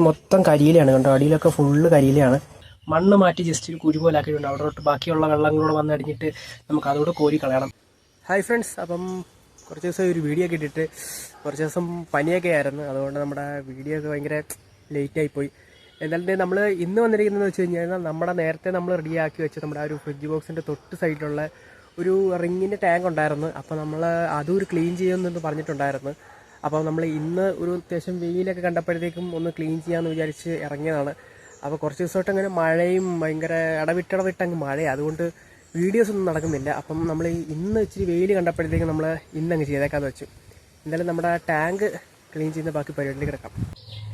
മൊത്തം കരിയിലാണ് കണ്ടോ? അടിയിലൊക്കെ ഫുള്ള് കരിയിലാണ് മണ്ണ് മാറ്റി ജസ്റ്റ് ഒരു കുരു പോലെ ആക്കിയിട്ടുണ്ട്. അവിടെ തൊട്ട് ബാക്കിയുള്ള വെള്ളങ്ങളോട് വന്ന് അടിഞ്ഞിട്ട് നമുക്ക് അതോട് കോരി കളയണം. ഹായ് ഫ്രണ്ട്സ് അപ്പം കുറച്ച് ദിവസം ഒരു വീഡിയോ ഒക്കെ ഇട്ടിട്ട് കുറച്ച് ദിവസം പനിയൊക്കെ ആയിരുന്നു. അതുകൊണ്ട് നമ്മുടെ വീഡിയോ ഒക്കെ ഭയങ്കര ലേറ്റ് പോയി. എന്നാലും നമ്മൾ ഇന്ന് വന്നിരിക്കുന്നത് വെച്ച് കഴിഞ്ഞാൽ നമ്മുടെ നേരത്തെ നമ്മൾ റെഡിയാക്കി വെച്ച നമ്മുടെ ആ ഒരു ഫ്രിഡ്ജ് ബോക്സിന്റെ തൊട്ട് സൈഡിലുള്ള ഒരു റിങ്ങിന്റെ ടാങ്ക് ഉണ്ടായിരുന്നു. അപ്പോൾ നമ്മൾ അതും ഒരു ക്ലീൻ ചെയ്യുമെന്ന് പറഞ്ഞിട്ടുണ്ടായിരുന്നു. അപ്പോൾ നമ്മൾ ഇന്ന് ഒരു അത്യാവശ്യം വെയിലൊക്കെ കണ്ടപ്പോഴത്തേക്കും ഒന്ന് ക്ലീൻ ചെയ്യാമെന്ന് വിചാരിച്ച് ഇറങ്ങിയതാണ്. അപ്പോൾ കുറച്ച് ദിവസമായിട്ട് അങ്ങനെ മഴയും ഭയങ്കര ഇടവിട്ടടവിട്ടങ്ങ് മഴയാണ് അതുകൊണ്ട് വീഡിയോസ് ഒന്നും നടക്കുന്നില്ല. അപ്പം നമ്മൾ ഇന്ന് ഇച്ചിരി വെയിൽ കണ്ടപ്പോഴത്തേക്കും നമ്മൾ ഇന്നങ്ങ് ചെയ്തേക്കാന്ന് വെച്ചു. എന്തായാലും നമ്മുടെ ടാങ്ക് ക്ലീൻ ചെയ്യുന്ന ബാക്കി പരിപാടിയിൽ കിടക്കാം.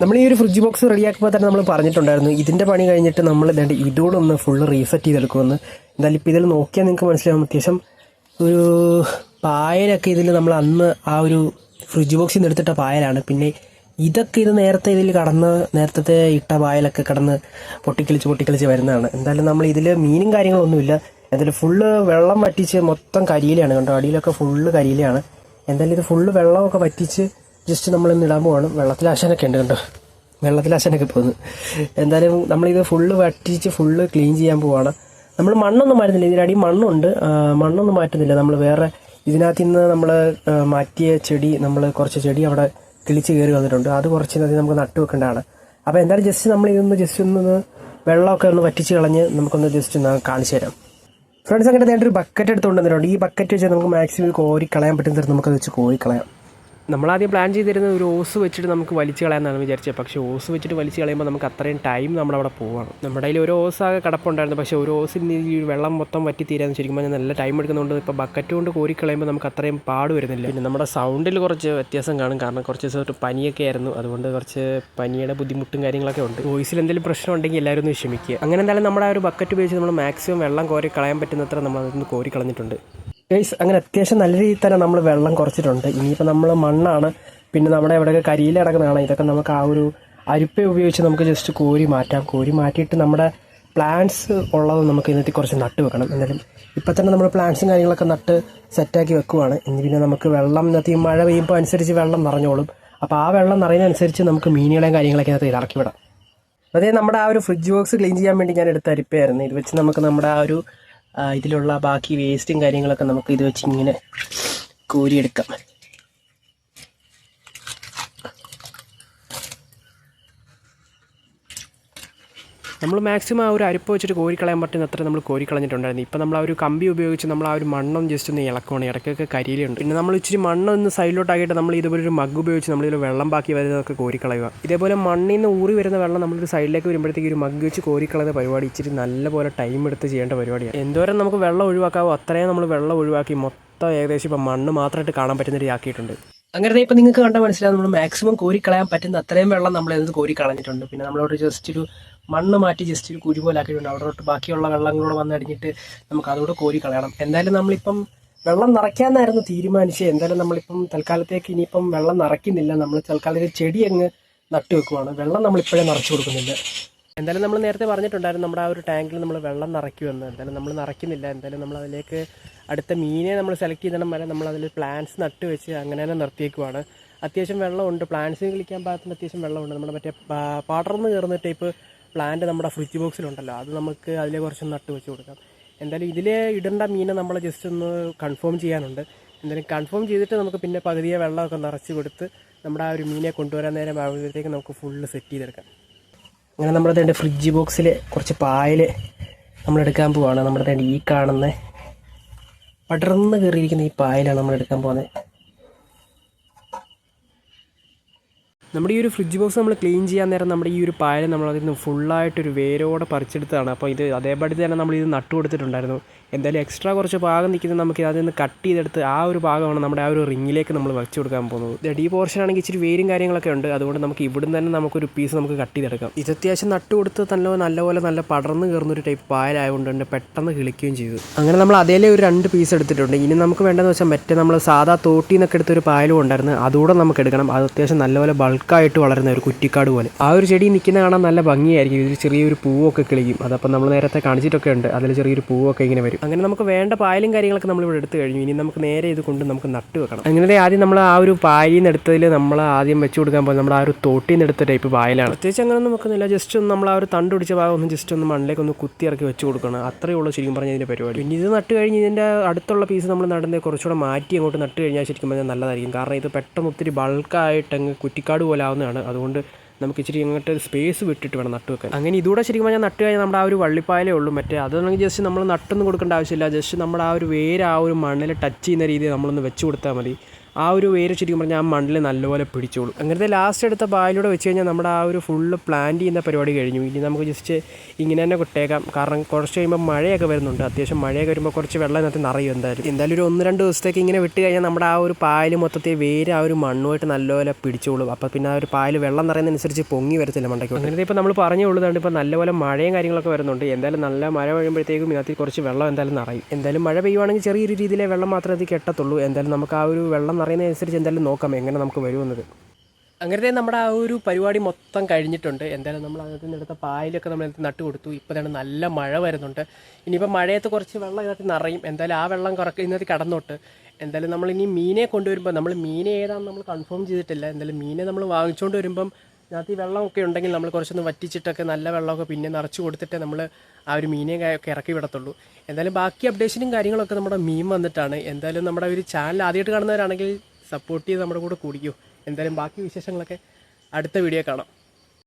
നമ്മൾ ഈ ഒരു ഫ്രിഡ്ജ് ബോക്സ് റെഡിയാക്കുമ്പോൾ തന്നെ നമ്മൾ പറഞ്ഞിട്ടുണ്ടായിരുന്നു. ഇതിന്റെ പണി കഴിഞ്ഞിട്ട് നമ്മൾ ഇതേണ്ട ഇതോടെ ഒന്ന് ഫുള്ള് റീസെറ്റ് ചെയ്തെടുക്കുമെന്ന്. എന്തായാലും ഇപ്പോൾ ഇതിൽ നോക്കിയാൽ നിങ്ങൾക്ക് മനസ്സിലാവും. അത്യാവശ്യം ഒരു പായലൊക്കെ ഇതിൽ നമ്മൾ അന്ന് ആ ഒരു ഫ്രിഡ്ജ് ബോക്സിൽ നിന്ന് എടുത്തിട്ട പായലാണ്. പിന്നെ ഇതൊക്കെ ഇത് നേരത്തെ ഇതിൽ കടന്ന് നേരത്തെ ഇട്ട പായലൊക്കെ കടന്ന് പൊട്ടിക്കളിച്ച് പൊട്ടിക്കളിച്ച് വരുന്നതാണ്. എന്തായാലും നമ്മൾ ഇതിൽ മീനും കാര്യങ്ങളൊന്നുമില്ല. എന്തായാലും ഫുള്ള് വെള്ളം വറ്റിച്ച് മൊത്തം കരിയിലാണ് കണ്ടോ? അടിയിലൊക്കെ ഫുള്ള് കരിയിലാണ് എന്തായാലും ഇത് ഫുള്ള് വെള്ളമൊക്കെ വറ്റിച്ച് ജസ്റ്റ് നമ്മൾ ഇന്ന് ഇടാൻ പോവാണ്. വെള്ളത്തിലാശനൊക്കെ ഉണ്ട് കണ്ടോ? വെള്ളത്തിലാശനൊക്കെ പോകുന്നു. എന്തായാലും നമ്മളിത് ഫുള്ള് വറ്റിച്ച് ഫുള്ള് ക്ലീൻ ചെയ്യാൻ പോവാണ്. നമ്മൾ മണ്ണൊന്നും മാറ്റുന്നില്ല. ഇതിനടി മണ്ണുണ്ട്. മണ്ണൊന്നും മാറ്റുന്നില്ല. നമ്മൾ വേറെ ഇതിനകത്ത് നിന്ന് നമ്മൾ മാറ്റിയ ചെടി നമ്മൾ കുറച്ച് ചെടി അവിടെ കിളിച്ച് കയറി വന്നിട്ടുണ്ട്. അത് കുറച്ച് നദി നമുക്ക് നട്ടു വെക്കേണ്ടതാണ്. അപ്പോൾ എന്തായാലും ജസ്റ്റ് നമ്മൾ ഇതൊന്ന് ജസ്റ്റ് ഒന്ന് വെള്ളമൊക്കെ ഒന്ന് വറ്റിച്ച് കളഞ്ഞ് നമുക്കൊന്ന് ജസ്റ്റ് ഒന്ന് കാണിച്ചു തരാം. ഫ്രണ്ട്സ് അങ്ങനെ നേരിട്ട് ഒരു ബക്കറ്റ് എടുത്തുകൊണ്ട് വന്നിട്ടുണ്ട് ഈ ബക്കറ്റ് വെച്ചാൽ നമുക്ക് മാക്സിമം കോരി കളയാൻ പറ്റുന്ന നമുക്കത് വെച്ച് കോരി കളയാം. നമ്മളാദ്യം പ്ലാൻ ചെയ്തിരുന്നത് ഒരു ഓസ് വെച്ചിട്ട് നമുക്ക് വലിച്ചു കളയാമെന്നാണ് വിചാരിച്ചത്. പക്ഷേ ഓസ് വെച്ചിട്ട് വലിച്ചു കളയുമ്പോൾ നമുക്ക് അത്രയും ടൈം നമ്മളവിടെ പോവാണ്. നമ്മുടെ കയ്യിൽ ഒരു ഓസ് ആകെ കിടപ്പുണ്ടായിരുന്നു. പക്ഷേ ഒരു ഓസിൽ ഈ വെള്ളം മൊത്തം വറ്റി തീരാന്ന് ശരിക്കും പറഞ്ഞാൽ നല്ല ടൈം എടുക്കുന്നതുകൊണ്ട് ഇപ്പോൾ ബക്കറ്റ് കൊണ്ട് കോരി കളയുമ്പോൾ നമുക്ക് അത്രയും പാട് വരുന്നില്ല. പിന്നെ നമ്മുടെ സൗണ്ടിൽ കുറച്ച് വ്യത്യാസം കാണും. കാരണം കുറച്ച് ദിവസമായിട്ട് പനിയൊക്കെ ആയിരുന്നു. അതുകൊണ്ട് കുറച്ച് പനിയുടെ ബുദ്ധിമുട്ടും കാര്യങ്ങളൊക്കെ ഉണ്ട്. വോയിസിൽ എന്തെങ്കിലും പ്രശ്നം ഉണ്ടെങ്കിൽ എല്ലാവരും ഒന്ന് ക്ഷമിക്കുക അങ്ങനെ എന്തായാലും നമ്മുടെ ആ ഒരു ബക്കറ്റ് ഉപയോഗിച്ച് നമ്മൾ മാക്സിമം വെള്ളം കോരി കളയാൻ പറ്റുന്നത്ര നമ്മൾ അതൊന്ന് കോരി കളഞ്ഞിട്ടുണ്ട്. ഗൈസ് അങ്ങനെ അത്യാവശ്യം നല്ല രീതിയിൽ തന്നെ നമ്മൾ വെള്ളം കുറച്ചിട്ടുണ്ട്. ഇനിയിപ്പോൾ നമ്മൾ മണ്ണാണ്. പിന്നെ നമ്മുടെ എവിടെയൊക്കെ കരിയിൽ കിടക്കുന്നതാണ്. ഇതൊക്കെ നമുക്ക് ആ ഒരു അരിപ്പ ഉപയോഗിച്ച് നമുക്ക് ജസ്റ്റ് കോരി മാറ്റാം. കോരി മാറ്റിയിട്ട് നമ്മുടെ പ്ലാന്റ്സ് ഉള്ളത് നമുക്ക് ഇന്നത്തെ കുറച്ച് നട്ട് വെക്കണം. എന്തായാലും ഇപ്പം തന്നെ നമ്മൾ പ്ലാന്റ്സും കാര്യങ്ങളൊക്കെ നട്ട് സെറ്റാക്കി വെക്കുവാണ്. ഇനി പിന്നെ നമുക്ക് വെള്ളം ഇന്നത്തെ ഈ മഴ പെയ്യുമ്പോൾ അനുസരിച്ച് വെള്ളം നിറഞ്ഞോളും. അപ്പോൾ ആ വെള്ളം നിറയുന്നതനുസരിച്ച് നമുക്ക് മീനുകളെയും കാര്യങ്ങളൊക്കെ ഇതിനകത്ത് ഇറക്കി വിടാം. അതേ നമ്മുടെ ആ ഒരു ഫ്രിഡ്ജ് ബോക്സ് ക്ലീൻ ചെയ്യാൻ വേണ്ടി ഞാൻ എടുത്ത അരിപ്പയായിരുന്നു. ഇത് വെച്ച് നമുക്ക് നമ്മുടെ ആ ഒരു ഇതിലുള്ള ബാക്കി വേസ്റ്റും കാര്യങ്ങളൊക്കെ നമുക്ക് ഇത് വെച്ച് ഇങ്ങനെ കോരിയെടുക്കാം. നമ്മൾ മാക്സിമം ആ ഒരു അരിപ്പ് വെച്ചിട്ട് കോരിക്കളയാൻ കളയാൻ പറ്റുന്ന അത്ര നമ്മൾ കോരി കളഞ്ഞിട്ടുണ്ടായിരുന്നു ഇപ്പം നമ്മൾ ആ ഒരു കമ്പി ഉപയോഗിച്ച് നമ്മൾ ആ ഒരു മണ്ണും ജസ്റ്റ് ഒന്ന് ഇളക്കുവാണ്. ഇടയ്ക്കൊക്കെ കരിയിലുണ്ട്. പിന്നെ നമ്മൾ ഇച്ചിരി മണ്ണൊന്ന് സൈഡിലോട്ടാക്കിയിട്ട് നമ്മൾ ഇതുപോലെ ഒരു മഗ് ഉപയോഗിച്ച് നമ്മൾ ഇതിൽ വെള്ളം ബാക്കി വരുന്നതൊക്കെ കോരിക്കളയുക. ഇതേപോലെ മണ്ണിൽ നിന്ന് ഊറി വരുന്ന വെള്ളം നമ്മളൊരു സൈഡിലേക്ക് വരുമ്പോഴത്തേക്ക് ഒരു മഗ് വെച്ച് കോരിക്കളയുന്ന പരിപാടി ഇച്ചിരി നല്ലപോലെ ടൈം എടുത്ത് ചെയ്യേണ്ട പരിപാടിയാണ്. എന്തോരം നമുക്ക് വെള്ളം ഒഴിവാക്കാവോ? അത്രയും നമ്മൾ വെള്ളം ഒഴിവാക്കി മൊത്തം ഏകദേശം ഇപ്പം മണ്ണ് മാത്രമായിട്ട് കാണാൻ പറ്റുന്ന രീതി ആക്കിയിട്ടുണ്ട് അങ്ങനെ ഇപ്പം നിങ്ങൾക്ക് കണ്ടാൽ മനസ്സിലാവും നമ്മൾ മാക്സിമം കോരി കളയാൻ പറ്റുന്ന അത്രയും വെള്ളം നമ്മൾ എന്ത് കോരി കളഞ്ഞിട്ടുണ്ട്. പിന്നെ നമ്മളോട് ജസ്റ്റ് ഒരു മണ്ണ് മാറ്റി ജസ്റ്റ് ഒരു കുരു പോലെ ആക്കിയിട്ടുണ്ട്. അവിടെ തൊട്ട് ബാക്കിയുള്ള വെള്ളങ്ങളോട് വന്ന് അടിഞ്ഞിട്ട് നമുക്ക് അതോട് കോരി കളയണം. എന്തായാലും നമ്മളിപ്പം വെള്ളം നിറയ്ക്കാമെന്നായിരുന്നു തീരുമാനിച്ചത്. എന്തായാലും നമ്മളിപ്പം തൽക്കാലത്തേക്ക് ഇനിയിപ്പം വെള്ളം നിറയ്ക്കുന്നില്ല. നമ്മൾ തൽക്കാലത്തേക്ക് ചെടി അങ്ങ് നട്ടു വെക്കുവാണ് വെള്ളം നമ്മളിപ്പോഴേ നിറച്ചു കൊടുക്കുന്നില്ല എന്തായാലും നമ്മൾ നേരത്തെ പറഞ്ഞിട്ടുണ്ടായിരുന്നു നമ്മുടെ ആ ഒരു ടാങ്കിൽ നമ്മൾ വെള്ളം നിറയ്ക്കുമെന്ന്. എന്തായാലും നമ്മൾ നിറയ്ക്കുന്നില്ല. എന്തായാലും നമ്മൾ അതിലേക്ക് അടുത്ത മീനെ നമ്മൾ സെലക്ട് ചെയ്തിടം വരെ നമ്മൾ അതിൽ പ്ലാന്റ്സ് നട്ട് വെച്ച് അങ്ങനെ തന്നെ നിർത്തിയേക്കുവാണ്. അത്യാവശ്യം വെള്ളമുണ്ട്. പ്ലാന്റ്സിന് കളിക്കാൻ പാകത്തിന് അത്യാവശ്യം വെള്ളമുണ്ട്. നമ്മുടെ മറ്റേ പടർന്ന് കയറുന്ന ടൈപ്പ് പ്ലാന്റ് നമ്മുടെ ഫ്രിഡ്ജ് ബോക്സിലുണ്ടല്ലോ അത് നമുക്ക് അതിലെ കുറച്ച് നട്ട് വെച്ച് കൊടുക്കാം. എന്തായാലും ഇതിലെ ഇടേണ്ട മീനെ നമ്മൾ ജസ്റ്റ് ഒന്ന് കൺഫേം ചെയ്യാനുണ്ട്. എന്തായാലും കൺഫേം ചെയ്തിട്ട് നമുക്ക് പിന്നെ പകുതിയെ വെള്ളമൊക്കെ നിറച്ച് കൊടുത്ത് നമ്മുടെ ആ ഒരു മീനെ കൊണ്ടുവരാൻ നേരം ആകുമ്പോഴത്തേക്ക് നമുക്ക് ഫുള്ള് സെറ്റ് ചെയ്തെടുക്കാം. അങ്ങനെ നമ്മുടെ തേണ്ട ഫ്രിഡ്ജ് ബോക്സിൽ കുറച്ച് പായൽ നമ്മളെടുക്കാൻ പോവാണ്. നമ്മുടെ തേണ്ട ഈ കാണുന്ന പടർന്ന് കയറിയിരിക്കുന്ന ഈ പായലാണ് നമ്മൾ എടുക്കാൻ പോകുന്നത് നമ്മുടെ ഈ ഒരു ഫ്രിഡ്ജ് ബോക്സ് നമ്മൾ ക്ലീൻ ചെയ്യാൻ നേരം നമ്മുടെ ഈ ഒരു പായൽ നമ്മൾ അതിൽ നിന്ന് ഫുള്ളായിട്ടൊരു വേരോടെ പറിച്ചെടുത്തതാണ്. അപ്പോൾ ഇത് അതേപടി തന്നെ നമ്മൾ ഇത് നട്ടു കൊടുത്തിട്ടുണ്ടായിരുന്നു. എന്തായാലും എക്സ്ട്രാ കുറച്ച് ഭാഗം നിൽക്കുന്നത് നമുക്ക് അതിൽ നിന്ന് കട്ട് ചെയ്തെടുത്ത് ആ ഒരു ഭാഗമാണ് നമ്മുടെ ആ ഒരു റിങ്ങിലേക്ക് നമ്മൾ വെച്ച് കൊടുക്കാൻ പോകുന്നത്. ഡി പോർഷൻ ആണെങ്കിൽ ഇച്ചിരി വേരും കാര്യങ്ങളൊക്കെ ഉണ്ട്. അതുകൊണ്ട് നമുക്ക് ഇവിടുന്ന് തന്നെ നമുക്കൊരു പീസ് നമുക്ക് കട്ട് ചെയ്തെടുക്കാം. ഇത് അത്യാവശ്യം നട്ടു കൊടുത്ത് നല്ല നല്ലപോലെ നല്ല പടർന്ന് കയറുന്നൊരു ടൈപ്പ് പായലായതുകൊണ്ട് തന്നെ പെട്ടെന്ന് കിളിക്കുകയും ചെയ്തു. അങ്ങനെ നമ്മൾ അതേലേ ഒരു രണ്ട് പീസ് എടുത്തിട്ടുണ്ട്. ഇനി നമുക്ക് വേണ്ടതെന്ന് വെച്ചാൽ മറ്റേ നമ്മൾ സാധാ തോട്ടിന്നൊക്കെ എടുത്തൊരു പായലും ഉണ്ടായിരുന്നു. അതുകൂടെ നമുക്ക് എടുക്കണം. അത് അത്യാവശ്യം നല്ലപോലെ ബൾക്ക് ബൾക്കായിട്ട് വളരുന്ന ഒരു കുറ്റിക്കാട് പോലെ. ആ ഒരു ചെടി നിൽക്കുന്ന കാണാൻ നല്ല ഭംഗിയായിരിക്കും. ഇതിൽ ചെറിയൊരു പൂവൊക്കെ കിളിക്കും അതപ്പോൾ നമ്മൾ നേരത്തെ കാണിച്ചിട്ടൊക്കെ ഉണ്ട്. അതിൽ ചെറിയൊരു പൂവൊക്കെ ഇങ്ങനെ വരും. അങ്ങനെ നമുക്ക് വേണ്ട പായലും കാര്യങ്ങളൊക്കെ നമ്മൾ ഇവിടെ എടുത്തു കഴിഞ്ഞു. ഇനി നമുക്ക് നേരെ ഇത് കൊണ്ട് നമുക്ക് നട്ട് വെക്കണം. അങ്ങനെ ആദ്യം നമ്മൾ ആ ഒരു പായലിൽ നിന്ന് എടുത്തതിൽ നമ്മൾ ആദ്യം വെച്ച് കൊടുക്കാൻ പോകുന്നത് നമ്മൾ ആ ഒരു തോട്ടിൽ നിന്ന് എടുത്ത ടൈപ്പ് പായലാണ്. പ്രത്യേകിച്ച് അങ്ങനെ ഒന്നും വെക്കുന്നില്ല. ജസ്റ്റ് ഒന്ന് നമ്മൾ ആ ഒരു തണ്ട് പിടിച്ച ഭാഗം ഒന്ന് ജസ്റ്റ് ഒന്ന് മണ്ണിലേക്ക് ഒന്ന് കുത്തി ഇറക്കി വെച്ച് കൊടുക്കണം. അത്രയേ ഉള്ളൂ ശരിക്കും പറഞ്ഞാൽ ഇതിന്റെ പരിപാടി. പിന്നെ ഇത് നട്ട് കഴിഞ്ഞ് ഇതിന്റെ അടുത്തുള്ള പീസ് നമ്മൾ നടന്നേ കുറച്ചുകൂടെ മാറ്റി അങ്ങോട്ട് നട്ട് കഴിഞ്ഞാൽ ശരിക്കും പറഞ്ഞാൽ നല്ലതായിരിക്കും. കാരണം ഇത് പെട്ടെന്ന് ഒത്തിരി ബൾക്കായിട്ട് അങ്ങ് കുറ്റിക്കാട് പോലെ ആവുന്നതാണ് അതുകൊണ്ട് നമുക്ക് ഇച്ചിരി ഇങ്ങോട്ട് സ്പേസ് വിട്ടിട്ട് വേണം നട്ട് വെക്കാൻ. അങ്ങനെ ഇതുകൂടെ ശരിക്കും പറഞ്ഞാൽ നട്ട് കഴിഞ്ഞാൽ നമ്മുടെ ആ ഒരു വള്ളിപ്പായലേ ഉള്ളൂ. മറ്റേ അതാണെങ്കിൽ ജസ്റ്റ് നമ്മൾ നട്ടൊന്നും കൊടുക്കേണ്ട ആവശ്യമില്ല. ജസ്റ്റ് നമ്മുടെ ആ ഒരു വേര് ആ ഒരു മണ്ണിൽ ടച്ച് ചെയ്യുന്ന രീതിയിൽ നമ്മളൊന്ന് വെച്ച് കൊടുത്താൽ മതി. ആ ഒരു വേര് ശരിക്കും പറഞ്ഞാൽ ആ മണ്ണിൽ നല്ലപോലെ പിടിച്ചോളും. അങ്ങനത്തെ ലാസ്റ്റ് എടുത്ത പായലൂടെ വെച്ച് കഴിഞ്ഞാൽ നമ്മുടെ ആ ഒരു ഫുള്ള് പ്ലാന്റ് ചെയ്യുന്ന പരിപാടി കഴിഞ്ഞു. ഇനി നമുക്ക് ജസ്റ്റ് ഇങ്ങനെ തന്നെ കൊട്ടേക്കാം കാരണം കുറച്ച് കഴിയുമ്പോൾ മഴയൊക്കെ വരുന്നുണ്ട്. അത്യാവശ്യം മഴയൊക്കെ വരുമ്പോൾ കുറച്ച് വെള്ളം ഇതിനകത്ത് നിറയും എന്തായാലും. എന്തായാലും ഒരു ഒന്ന് രണ്ട് ദിവസത്തേക്ക് ഇങ്ങനെ വിട്ട് കഴിഞ്ഞാൽ നമ്മുടെ ആ ഒരു പായൽ മൊത്തത്തിൽ വേര് ആ ഒരു മണ്ണുമായിട്ട് നല്ലപോലെ പിടിച്ചോളും. അപ്പോൾ പിന്നെ ആ ഒരു പായൽ വെള്ളം നിറയുന്നതനുസരിച്ച് പൊങ്ങി വരത്തില്ല മണ്ടയ്ക്ക് അങ്ങനത്തെ ഇപ്പോൾ നമ്മൾ പറഞ്ഞു ഉള്ളതുകൊണ്ട് ഇപ്പോൾ നല്ലപോലെ മഴയും കാര്യങ്ങളൊക്കെ വരുന്നുണ്ട്. എന്തായാലും നല്ല മഴ കഴിയുമ്പോഴത്തേക്കും ഇതിനകത്ത് കുറച്ച് വെള്ളം എന്തായാലും നിറയും. എന്തായാലും മഴ പെയ്യുവാണെങ്കിൽ ചെറിയൊരു രീതിയിലെ വെള്ളം മാത്രമേ അത് കെട്ടത്തുള്ളൂ. എന്തായാലും നമുക്ക് ആ ഒരു വെള്ളം നിറയുന്നതനുസരിച്ച് എന്തായാലും നോക്കാം എങ്ങനെ നമുക്ക് വരുമെന്നത്. അങ്ങനത്തെ നമ്മുടെ ആ ഒരു പരിപാടി മൊത്തം കഴിഞ്ഞിട്ടുണ്ട്. എന്തായാലും നമ്മൾ അതിനകത്ത് നിന്ന് എടുത്ത പായലൊക്കെ നമ്മൾ അതിനകത്ത് നട്ട് കൊടുത്തു. ഇപ്പോൾ തന്നെ നല്ല മഴ വരുന്നുണ്ട്. ഇനിയിപ്പോൾ മഴയത്ത് കുറച്ച് വെള്ളം ഇതിനകത്ത് നിറയും. എന്തായാലും ആ വെള്ളം കുറക്ക് ഇതിനകത്ത് കടന്നോട്ട്. എന്തായാലും നമ്മൾ ഇനി മീനെ കൊണ്ടുവരുമ്പോൾ നമ്മൾ മീനെ ഏതാണെന്ന് നമ്മൾ കൺഫേം ചെയ്തിട്ടില്ല. എന്തായാലും മീനെ നമ്മൾ വാങ്ങിച്ചുകൊണ്ട് വരുമ്പം ഇതിനകത്ത് ഈ വെള്ളമൊക്കെ ഉണ്ടെങ്കിൽ നമ്മൾ കുറച്ചൊന്ന് വറ്റിച്ചിട്ടൊക്കെ നല്ല വെള്ളമൊക്കെ പിന്നെ നിറച്ച് കൊടുത്തിട്ട് നമ്മൾ ആ ഒരു മീനെ ഒക്കെ ഇറക്കി വിടത്തുള്ളൂ. എന്തായാലും ബാക്കി അപ്ഡേഷനും കാര്യങ്ങളൊക്കെ നമ്മുടെ മീൻ വന്നിട്ടാണ്. എന്തായാലും നമ്മുടെ ഒരു ചാനൽ ആദ്യമായിട്ട് കാണുന്നവരാണെങ്കിൽ സപ്പോർട്ട് ചെയ്ത് നമ്മുടെ കൂടെ കൂടിക്കൂ. എന്തായാലും ബാക്കി വിശേഷങ്ങളൊക്കെ അടുത്ത വീഡിയോ കാണാം.